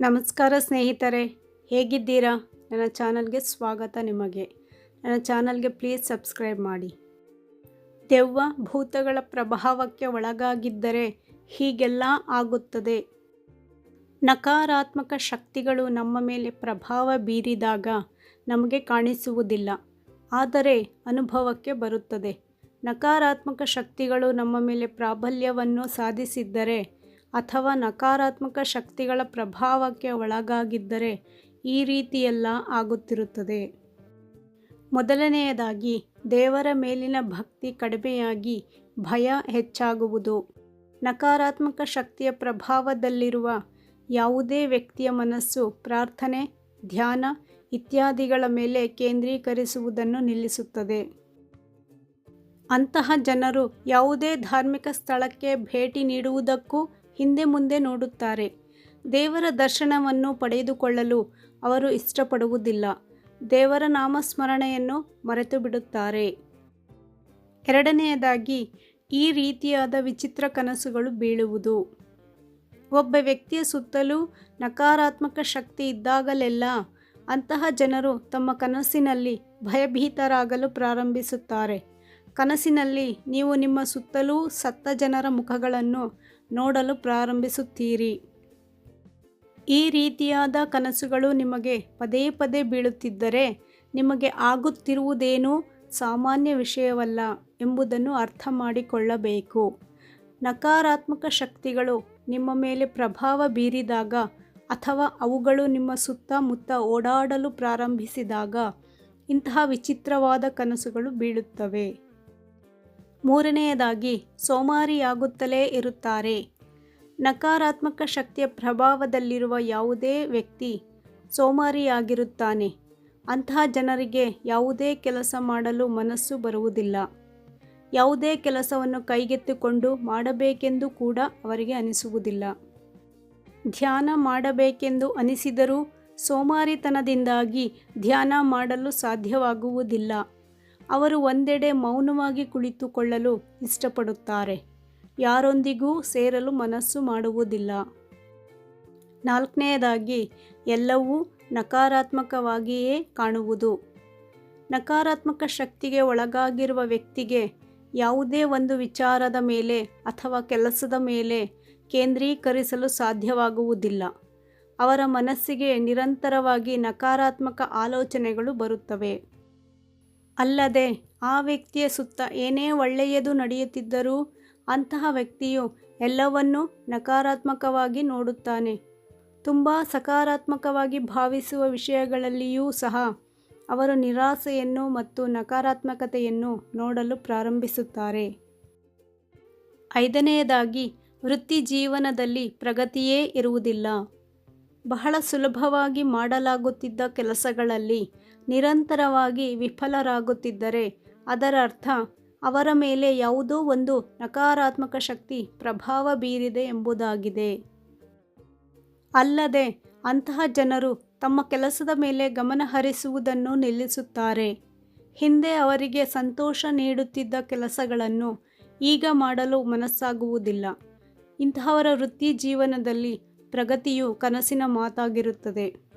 ನಮಸ್ಕಾರ ಸ್ನೇಹಿತರೆ, ಹೇಗಿದ್ದೀರಾ? ನನ್ನ ಚಾನಲ್ಗೆ ಸ್ವಾಗತ ನಿಮಗೆ. ನನ್ನ ಚಾನಲ್ಗೆ ಪ್ಲೀಸ್ ಸಬ್ಸ್ಕ್ರೈಬ್ ಮಾಡಿ. ದೆವ್ವ ಭೂತಗಳ ಪ್ರಭಾವಕ್ಕೆ ಒಳಗಾಗಿದ್ದರೆ ಹೀಗೆಲ್ಲ ಆಗುತ್ತದೆ. ನಕಾರಾತ್ಮಕ ಶಕ್ತಿಗಳು ನಮ್ಮ ಮೇಲೆ ಪ್ರಭಾವ ಬೀರಿದಾಗ ನಮಗೆ ಕಾಣಿಸುವುದಿಲ್ಲ. ಆದರೆ ಅನುಭವಕ್ಕೆ ಬರುತ್ತದೆ. ನಕಾರಾತ್ಮಕ ಶಕ್ತಿಗಳು ನಮ್ಮ ಮೇಲೆ ಪ್ರಾಬಲ್ಯವನ್ನು ಸಾಧಿಸಿದ್ದರೆ ಅಥವಾ ನಕಾರಾತ್ಮಕ ಶಕ್ತಿಗಳ ಪ್ರಭಾವಕ್ಕೆ ಒಳಗಾಗಿದ್ದರೆ ಈ ರೀತಿಯೆಲ್ಲ ಆಗುತ್ತಿರುತ್ತದೆ. ಮೊದಲನೆಯದಾಗಿ, ದೇವರ ಮೇಲಿನ ಭಕ್ತಿ ಕಡಿಮೆಯಾಗಿ ಭಯ ಹೆಚ್ಚಾಗುವುದು. ನಕಾರಾತ್ಮಕ ಶಕ್ತಿಯ ಪ್ರಭಾವದಲ್ಲಿರುವ ಯಾವುದೇ ವ್ಯಕ್ತಿಯ ಮನಸ್ಸು ಪ್ರಾರ್ಥನೆ, ಧ್ಯಾನ ಇತ್ಯಾದಿಗಳ ಮೇಲೆ ಕೇಂದ್ರೀಕರಿಸುವುದನ್ನು ನಿಲ್ಲಿಸುತ್ತದೆ. ಅಂತಹ ಜನರು ಯಾವುದೇ ಧಾರ್ಮಿಕ ಸ್ಥಳಕ್ಕೆ ಭೇಟಿ ನೀಡುವುದಕ್ಕೂ ಹಿಂದೆ ಮುಂದೆ ನೋಡುತ್ತಾರೆ. ದೇವರ ದರ್ಶನವನ್ನು ಪಡೆದುಕೊಳ್ಳಲು ಅವರು ಇಷ್ಟಪಡುವುದಿಲ್ಲ. ದೇವರ ನಾಮಸ್ಮರಣೆಯನ್ನು ಮರೆತು ಬಿಡುತ್ತಾರೆ ಎರಡನೆಯದಾಗಿ, ಈ ರೀತಿಯಾದ ವಿಚಿತ್ರ ಕನಸುಗಳು ಬೀಳುವುದು. ಒಬ್ಬ ವ್ಯಕ್ತಿಯ ಸುತ್ತಲೂ ನಕಾರಾತ್ಮಕ ಶಕ್ತಿ ಇದ್ದಾಗಲೆಲ್ಲ ಅಂತಹ ಜನರು ತಮ್ಮ ಕನಸಿನಲ್ಲಿ ಭಯಭೀತರಾಗಲು ಪ್ರಾರಂಭಿಸುತ್ತಾರೆ. ಕನಸಿನಲ್ಲಿ ನೀವು ನಿಮ್ಮ ಸುತ್ತಲೂ ಸತ್ತ ಜನರ ಮುಖಗಳನ್ನು ನೋಡಲು ಪ್ರಾರಂಭಿಸುತ್ತೀರಿ. ಈ ರೀತಿಯಾದ ಕನಸುಗಳು ನಿಮಗೆ ಪದೇ ಪದೇ ಬೀಳುತ್ತಿದ್ದರೆ ನಿಮಗೆ ಆಗುತ್ತಿರುವುದೇನೂ ಸಾಮಾನ್ಯ ವಿಷಯವಲ್ಲ ಎಂಬುದನ್ನು ಅರ್ಥ ಮಾಡಿಕೊಳ್ಳಬೇಕು. ನಕಾರಾತ್ಮಕ ಶಕ್ತಿಗಳು ನಿಮ್ಮ ಮೇಲೆ ಪ್ರಭಾವ ಬೀರಿದಾಗ ಅಥವಾ ಅವುಗಳು ನಿಮ್ಮ ಸುತ್ತಮುತ್ತ ಓಡಾಡಲು ಪ್ರಾರಂಭಿಸಿದಾಗ ಇಂತಹ ವಿಚಿತ್ರವಾದ ಕನಸುಗಳು ಬೀಳುತ್ತವೆ. ಮೂರನೆಯದಾಗಿ ಸೋಮಾರಿಯಾಗುತ್ತಲೇ ಇರುತ್ತಾರೆ. ನಕಾರಾತ್ಮಕ ಶಕ್ತಿಯ ಪ್ರಭಾವದಲ್ಲಿರುವ ಯಾವುದೇ ವ್ಯಕ್ತಿ ಸೋಮಾರಿಯಾಗಿರುತ್ತಾನೆ. ಅಂತಹ ಜನರಿಗೆ ಯಾವುದೇ ಕೆಲಸ ಮಾಡಲು ಮನಸ್ಸು ಬರುವುದಿಲ್ಲ. ಯಾವುದೇ ಕೆಲಸವನ್ನು ಕೈಗೆತ್ತಿಕೊಂಡು ಮಾಡಬೇಕೆಂದು ಕೂಡ ಅವರಿಗೆ ಅನಿಸುವುದಿಲ್ಲ. ಧ್ಯಾನ ಮಾಡಬೇಕೆಂದು ಅನಿಸಿದರೂ ಸೋಮಾರಿತನದಿಂದಾಗಿ ಧ್ಯಾನ ಮಾಡಲು ಸಾಧ್ಯವಾಗುವುದಿಲ್ಲ. ಅವರು ಒಂದೆಡೆ ಮೌನವಾಗಿ ಕುಳಿತುಕೊಳ್ಳಲು ಇಷ್ಟಪಡುತ್ತಾರೆ. ಯಾರೊಂದಿಗೂ ಸೇರಲು ಮನಸ್ಸು ಮಾಡುವುದಿಲ್ಲ. ನಾಲ್ಕನೆಯದಾಗಿ, ಎಲ್ಲವೂ ನಕಾರಾತ್ಮಕವಾಗಿಯೇ ಕಾಣುವುದು. ನಕಾರಾತ್ಮಕ ಶಕ್ತಿಗೆ ಒಳಗಾಗಿರುವ ವ್ಯಕ್ತಿಗೆ ಯಾವುದೇ ಒಂದು ವಿಚಾರದ ಮೇಲೆ ಅಥವಾ ಕೆಲಸದ ಮೇಲೆ ಕೇಂದ್ರೀಕರಿಸಲು ಸಾಧ್ಯವಾಗುವುದಿಲ್ಲ. ಅವರ ಮನಸ್ಸಿಗೆ ನಿರಂತರವಾಗಿ ನಕಾರಾತ್ಮಕ ಆಲೋಚನೆಗಳು ಬರುತ್ತವೆ. ಅಲ್ಲದೆ ಆ ವ್ಯಕ್ತಿಯ ಸುತ್ತ ಏನೇ ಒಳ್ಳೆಯದು ನಡೆಯುತ್ತಿದ್ದರೂ ಅಂತಹ ವ್ಯಕ್ತಿಯು ಎಲ್ಲವನ್ನೂ ನಕಾರಾತ್ಮಕವಾಗಿ ನೋಡುತ್ತಾನೆ. ತುಂಬ ಸಕಾರಾತ್ಮಕವಾಗಿ ಭಾವಿಸುವ ವಿಷಯಗಳಲ್ಲಿಯೂ ಸಹ ಅವರು ನಿರಾಸೆಯನ್ನು ಮತ್ತು ನಕಾರಾತ್ಮಕತೆಯನ್ನು ನೋಡಲು ಪ್ರಾರಂಭಿಸುತ್ತಾರೆ. ಐದನೆಯದಾಗಿ, ವೃತ್ತಿ ಜೀವನದಲ್ಲಿ ಪ್ರಗತಿಯೇ ಇರುವುದಿಲ್ಲ. ಬಹಳ ಸುಲಭವಾಗಿ ಮಾಡಲಾಗುತ್ತಿದ್ದ ಕೆಲಸಗಳಲ್ಲಿ ನಿರಂತರವಾಗಿ ವಿಫಲರಾಗುತ್ತಿದ್ದರೆ ಅದರರ್ಥ ಅವರ ಮೇಲೆ ಯಾವುದೋ ಒಂದು ನಕಾರಾತ್ಮಕ ಶಕ್ತಿ ಪ್ರಭಾವ ಬೀರಿದೆ ಎಂಬುದಾಗಿದೆ. ಅಲ್ಲದೆ ಅಂತಹ ಜನರು ತಮ್ಮ ಕೆಲಸದ ಮೇಲೆ ಗಮನ ಹರಿಸುವುದನ್ನು ನಿಲ್ಲಿಸುತ್ತಾರೆ. ಹಿಂದೆ ಅವರಿಗೆ ಸಂತೋಷ ನೀಡುತ್ತಿದ್ದ ಕೆಲಸಗಳನ್ನು ಈಗ ಮಾಡಲು ಮನಸ್ಸಾಗುವುದಿಲ್ಲ. ಇಂತಹವರ ವೃತ್ತಿ ಜೀವನದಲ್ಲಿ ಪ್ರಗತಿಯು ಕನಸಿನ ಮಾತಾಗಿರುತ್ತದೆ.